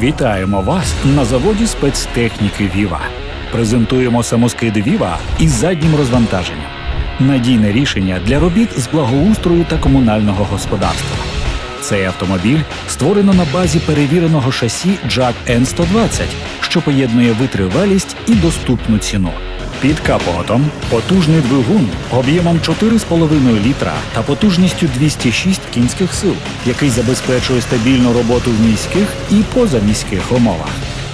Вітаємо вас на заводі спецтехніки Віва. Презентуємо самоскид Віва із заднім розвантаженням. Надійне рішення для робіт з благоустрою та комунального господарства. Цей автомобіль створено на базі перевіреного шасі Jack N120, що поєднує витривалість і доступну ціну. Під капотом потужний двигун об'ємом 4,5 літра та потужністю 206 кінських сил, який забезпечує стабільну роботу в міських і позаміських умовах.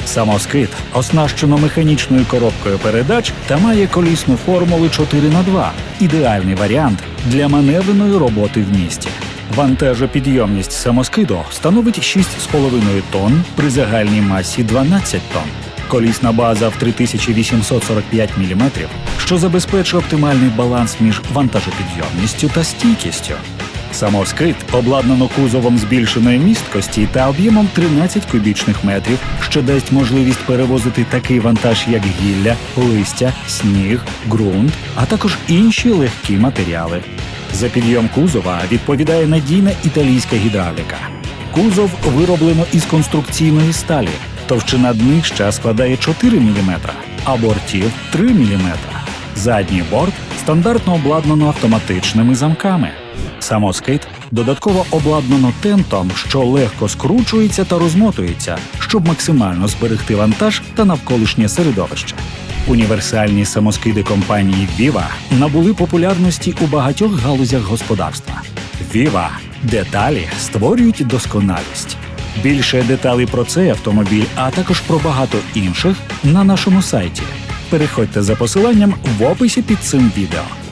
Самоскид оснащено механічною коробкою передач та має колісну формулу 4 х 2 ідеальний варіант для маневреної роботи в місті. Вантажопідйомність самоскиду становить 6,5 тонн при загальній масі 12 тонн. Колісна база в 3845 мм, що забезпечує оптимальний баланс між вантажопідйомністю та стійкістю. Самоскид обладнано кузовом збільшеної місткості та об'ємом 13 кубічних метрів, що дасть можливість перевозити такий вантаж, як гілля, листя, сніг, ґрунт, а також інші легкі матеріали. За підйом кузова відповідає надійна італійська гідравліка. Кузов вироблено із конструкційної сталі. Товщина днища складає 4 мм, а бортів 3 мм. Задній борт стандартно обладнано автоматичними замками. Самоскид додатково обладнано тентом, що легко скручується та розмотується, щоб максимально зберегти вантаж та навколишнє середовище. Універсальні самоскиди компанії Viva набули популярності у багатьох галузях господарства. Viva – деталі створюють досконалість. Більше деталей про цей автомобіль, а також про багато інших на нашому сайті. Переходьте за посиланням в описі під цим відео.